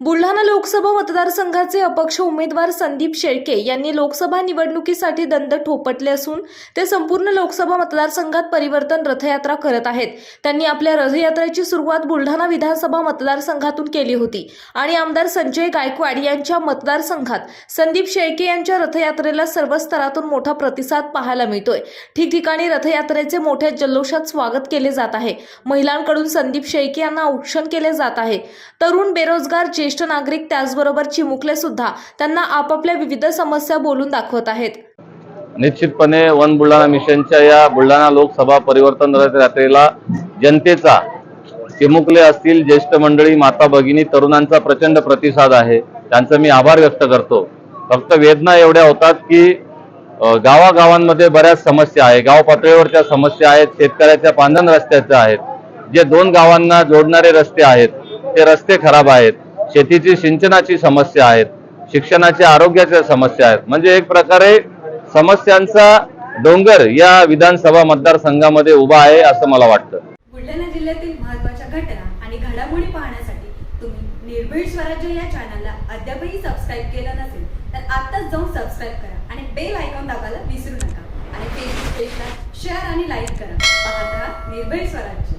बुलढाणा लोकसभा मतदारसंघाचे अपक्ष उमेदवार संदीप शेळके यांनी लोकसभा निवडणुकीसाठी दंड ठोपटले असून ते संपूर्ण लोकसभा मतदारसंघात परिवर्तन रथयात्रा करत आहेत. त्यांनी आपल्या रथयात्रेची सुरुवात बुलढाणा विधानसभा मतदारसंघातून केली होती आणि आमदार संजय गायकवाड यांच्या मतदारसंघात संदीप शेळके यांच्या रथयात्रेला सर्व स्तरातून मोठा प्रतिसाद पाहायला मिळतोय. ठिकठिकाणी रथयात्रेचे मोठ्या जल्लोषात स्वागत केले जात आहे. महिलांकडून संदीप शेळके यांना औक्षण केले जात आहे. तरुण बेरोजगार जे ज्येष्ठ नागरिक त्याचबरोबर चिमुकले सुद्धा त्यांना आपापल्या विविध समस्या बोलून दाखवत आहेत. निश्चितपणे वन बुलढाणा मिशनच्या या बुलढाणा लोकसभा परिवर्तन यात्रेला जनतेचा चिमुकले असतील ज्येष्ठ मंडळी माता भगिनी तरुणांचा प्रचंड प्रतिसाद आहे. त्यांचा मी आभार व्यक्त करतो. फक्त वेदना एवढ्या होतात की गावागावांमध्ये बऱ्याच समस्या आहे गाव पातळीवरच्या समस्या आहेत शेतकऱ्याच्या पांधन रस्त्याच्या आहेत. जे दोन गावांना जोडणारे रस्ते आहेत ते रस्ते खराब आहेत. शेतीची सिंचनाची समस्या आहेत शिक्षणाच्या आरोग्याच्या समस्या आहेत. म्हणजे एक प्रकारे समस्यांचा डोंगर या विधानसभा मतदारसंघामध्ये उभा आहे असं मला वाटतं. बुलढाणा जिल्ह्यातील महत्त्वाच्या घटना आणि घडामोडी पाहण्यासाठी तुम्ही निर्भीड स्वराज्य या चॅनलला अद्यापही सबस्क्राईब केलं नसेल तर आत्ताच जाऊन सबस्क्राईब करा आणि बेल आयकॉन दाबायला विसरू नका. आणि फेसबुक पेजला शेअर आणि लाईक करा. पाहत राहा निर्भीड स्वराज्य.